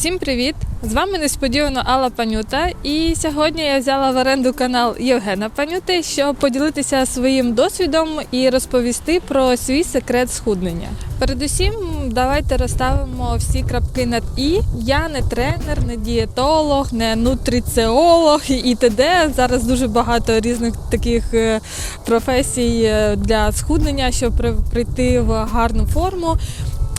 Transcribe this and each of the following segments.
Всім привіт! З вами несподівано Алла Панюта. І сьогодні я взяла в оренду канал Євгена Панюти, щоб поділитися своїм досвідом і розповісти про свій секрет схуднення. Передусім, давайте розставимо всі крапки над і. Я не тренер, не дієтолог, не нутриціолог і т.д. Зараз дуже багато різних таких е, професій е, для схуднення, щоб при- прийти в гарну форму.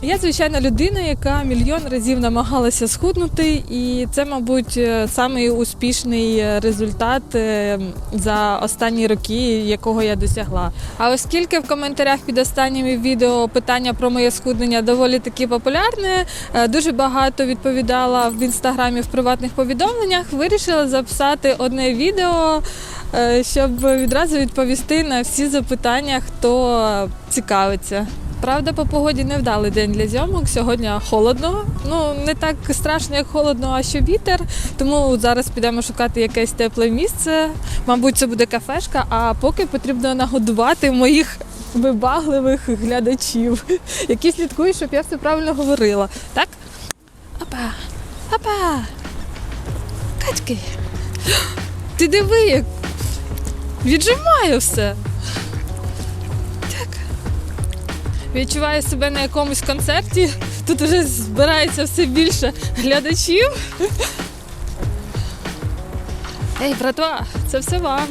Я звичайна людина, яка мільйон разів намагалася схуднути, і це, мабуть, е, самий успішний е, результат е, за останні роки, якого я досягла. А оскільки в коментарях під останніми відео питання про моє схуднення доволі таки популярне, дуже багато відповідала в інстаграмі в приватних повідомленнях, вирішила записати одне відео, щоб відразу відповісти на всі запитання, хто цікавиться. Правда, по погоді не вдалий день для зйомок. Сьогодні холодно. Ну не так страшно, як холодно, а що вітер. Тому зараз підемо шукати якесь тепле місце. Мабуть, це буде кафешка. А поки потрібно нагодувати моїх вибагливих глядачів, які слідкують, щоб я все правильно говорила. Так? Опа! Опа! Качки! Ти диви, як віджимаю все. Відчуваю себе на якомусь концерті. Тут вже збирається все більше глядачів. Ей, братва, це все вам.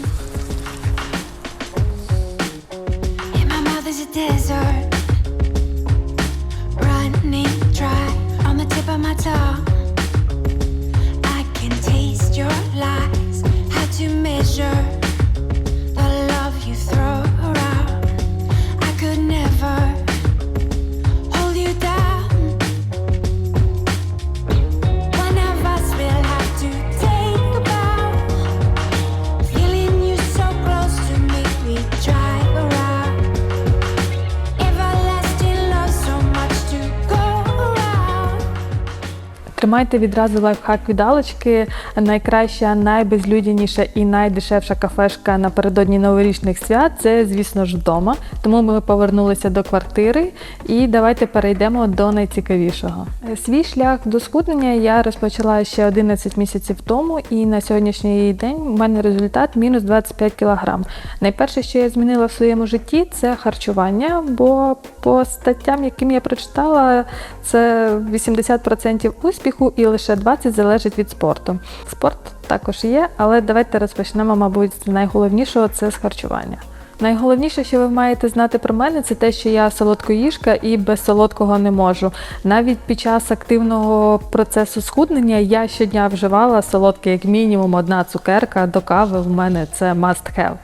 Тримайте відразу лайфхак від. Найкраща, найбезлюдяніша і найдешевша кафешка напередодні новорічних свят це, звісно ж, вдома. Тому ми повернулися до квартири і давайте перейдемо до найцікавішого. Свій шлях до схуднення я розпочала ще 11 місяців тому, і на сьогоднішній день у мене результат мінус 25 кг. Найперше, що я змінила в своєму житті, це харчування, бо по статтям, яким я прочитала, це 80% успіху і лише 20% залежить від спорту. Спорт також є, але давайте розпочнемо, мабуть, з найголовнішого це з харчування. Найголовніше, що ви маєте знати про мене, це те, що я солодкоїжка і без солодкого не можу. Навіть під час активного процесу схуднення я щодня вживала солодке, як мінімум, одна цукерка до кави в мене це must have.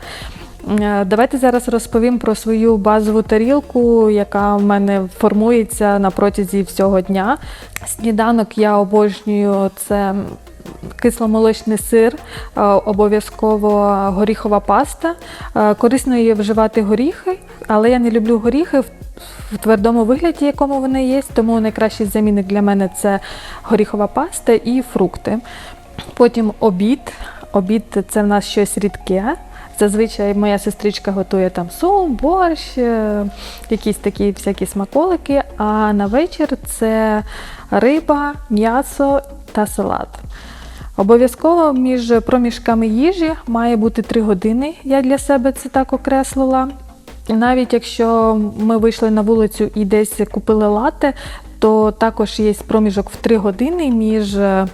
Е, Давайте зараз розповім про свою базову тарілку, яка в мене формується на протязі всього дня. Сніданок я обожнюю це кисломолочний сир, е, обов'язково горіхова паста. Е, Корисно є вживати горіхи, але я не люблю горіхи в твердому вигляді, якому вони є, тому найкращий замінник для мене це горіхова паста і фрукти. Потім обід. Обід це в нас щось рідке. Зазвичай моя сестричка готує там суп, борщ, е, якісь такі всякі смаколики. А на вечір це риба, м'ясо та салат. Обов'язково між проміжками їжі має бути 3 години. Я для себе це так окреслила. Навіть якщо ми вийшли на вулицю і десь купили лате, то також є проміжок в 3 години між е,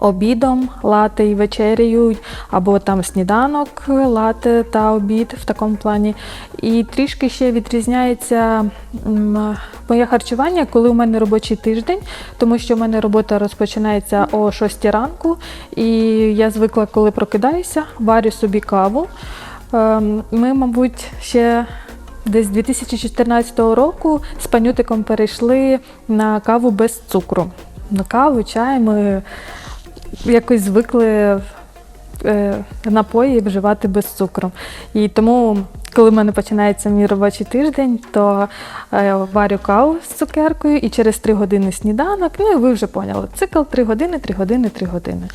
обідом, лате і вечерею, або там сніданок, лате та обід в такому плані. І трішки ще відрізняється моє харчування, коли у мене робочий тиждень, тому що в мене робота розпочинається о 6 ранку, і я звикла, коли прокидаюся, варю собі каву. Ем, Ми, мабуть, ще десь 2014 року з панютиком перейшли на каву без цукру. На каву, чай ми якось звикли е, напої вживати без цукру. І тому, коли в мене починається мій робочий тиждень, то е, варю каву з цукеркою і через 3 години сніданок. Ну і ви вже поняли. Цикл 3 години, 3 години, 3 години.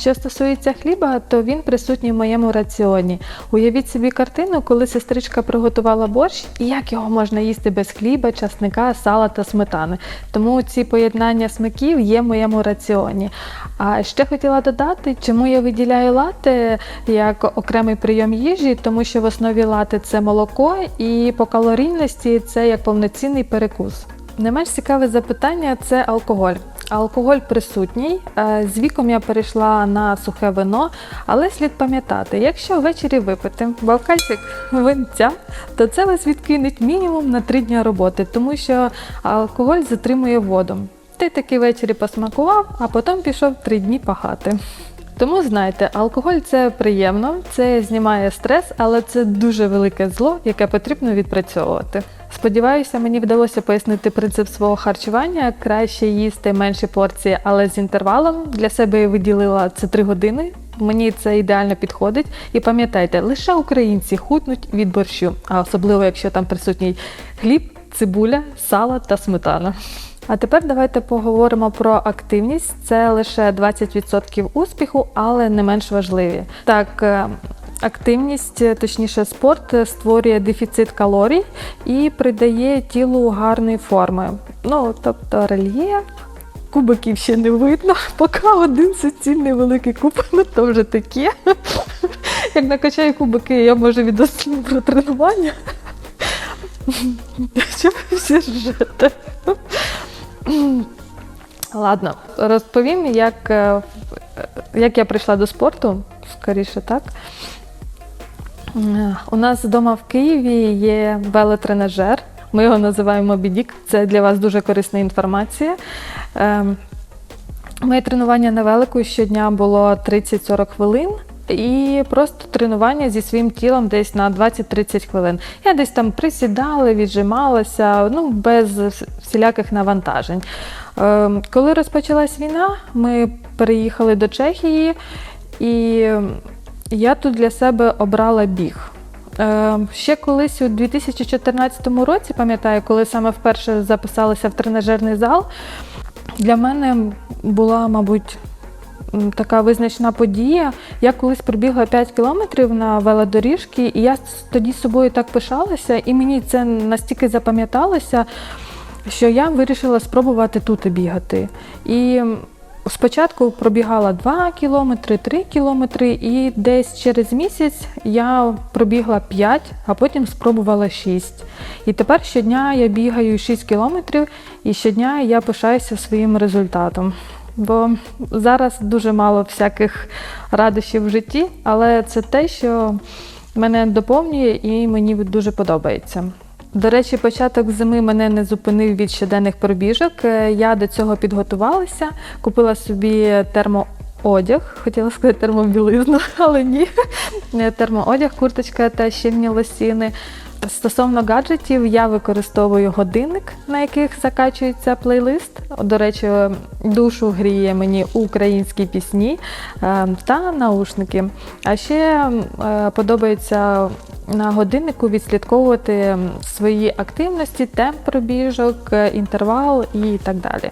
Що стосується хліба, то він присутній в моєму раціоні. Уявіть собі картину, коли сестричка приготувала борщ, і як його можна їсти без хліба, часника, сала та сметани. Тому ці поєднання смаків є в моєму раціоні. А ще хотіла додати, чому я виділяю лати як окремий прийом їжі, тому що в основі лати це молоко, і по калорійності це як повноцінний перекус. Не менш цікаве запитання це алкоголь. Алкоголь присутній. Е, З віком я перейшла на сухе вино, але слід пам'ятати, якщо ввечері випити бокальчик винця, то це вас відкинуть мінімум на 3 дні роботи, тому що алкоголь затримує воду. Ти таки ввечері посмакував, а потім пішов 3 дні пахати. Тому знайте, алкоголь це приємно, це знімає стрес, але це дуже велике зло, яке потрібно відпрацьовувати. Сподіваюся, мені вдалося пояснити принцип свого харчування. Краще їсти менші порції, але з інтервалом. Для себе виділила це 3 години. Мені це ідеально підходить. І пам'ятайте, лише українці худнуть від борщу, а особливо якщо там присутній хліб, цибуля, сало та сметана. А тепер давайте поговоримо про активність. Це лише 20% успіху, але не менш важливі. Так, е, активність, е, точніше, спорт е, створює дефіцит калорій і придає тілу гарної форми. Ну, тобто рельєф. Кубиків ще не видно, поки один суцільний великий куб, ну то вже таке. Як накачаю кубики, я можу відосити про тренування. Ви всі ржете? Ладно, розповім, як, е, як я прийшла до спорту, скоріше так. Е, У нас вдома в Києві є велотренажер. Ми його називаємо Бідік. Це для вас дуже корисна інформація. Ем, Моє тренування на велику щодня було 30-40 хвилин. І просто тренування зі своїм тілом десь на 20-30 хвилин. Я десь там присідала, віджималася, ну без всіляких навантажень. Ем, Коли розпочалась війна, ми переїхали до Чехії, і я тут для себе обрала біг. Е, Ще колись у 2014 році, пам'ятаю, коли саме вперше записалася в тренажерний зал, для мене була, мабуть, така визначна подія. Я колись пробігла 5 кілометрів на велодоріжки, і я тоді собою так пишалася, і мені це настільки запам'яталося, що я вирішила спробувати тут бігати. І спочатку пробігала 2 кілометри, 3 кілометри, і десь через місяць я пробігла 5, а потім спробувала 6. І тепер щодня я бігаю 6 кілометрів, і щодня я пишаюся своїм результатом. Бо зараз дуже мало всяких радощів в житті, але це те, що мене доповнює і мені дуже подобається. До речі, початок зими мене не зупинив від щоденних пробіжок. Е, Я до цього підготувалася, купила собі термоодяг, хотіла сказати термобілизну, але ні. Е, Термоодяг, курточка та щільні лосіни. Стосовно гаджетів, я використовую годинник, на яких закачується плейлист. До речі, душу гріє мені українські пісні е, та наушники. А ще е, подобається на годиннику відслідковувати свої активності, темп пробіжок, інтервал і так далі.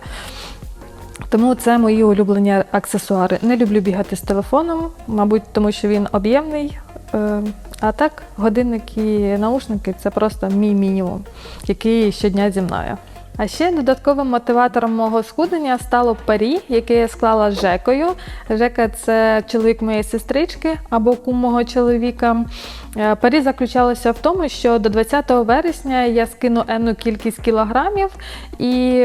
Тому це мої улюблені аксесуари. Не люблю бігати з телефоном, мабуть, тому що він об'ємний. Е, А так, годинник і наушники це просто мій мінімум, який щодня зі мною. А ще додатковим мотиватором мого схуднення стало парі, яке я склала з Жекою. Жека це чоловік моєї сестрички або кум мого чоловіка. Е, Парі заключалося в тому, що до 20 вересня я скину енну кількість кілограмів, і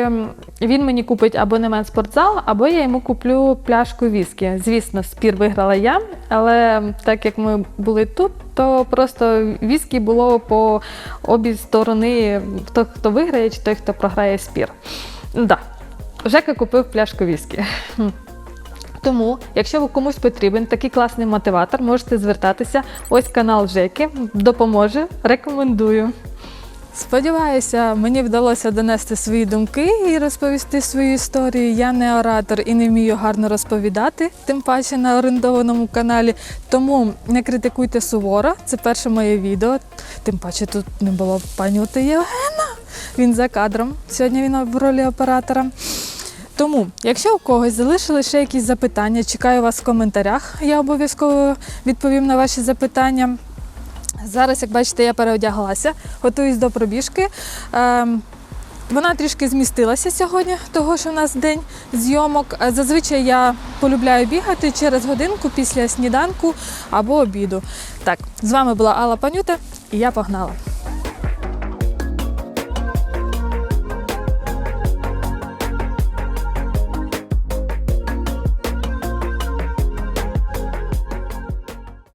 він мені купить абонемент в спортзал, або я йому куплю пляшку віскі. Звісно, спір виграла я, але так як ми були тут, то просто віскі було по обі сторони, хто хто виграє, чи той, хто програє спір. Да. Жека купив пляшку віскі. Тому, якщо ви комусь потрібен такий класний мотиватор, можете звертатися. Ось канал Жеки допоможе. Рекомендую. Сподіваюся, мені вдалося донести свої думки і розповісти свою історію. Я не оратор і не вмію гарно розповідати, тим паче на орендованому каналі. Тому не критикуйте суворо. Це перше моє відео. Тим паче тут не було пані Євгена. Він за кадром. Сьогодні він в ролі оператора. Тому, якщо у когось залишили ще якісь запитання, чекаю вас в коментарях. Я обов'язково відповім на ваші запитання. Зараз, як бачите, я переодяглася, готуюсь до пробіжки. Ем, вона трішки змістилася сьогодні, того що в нас день зйомок. Е, Зазвичай я полюбляю бігати через годинку після сніданку або обіду. Так, з вами була Алла Панюта, і я погнала.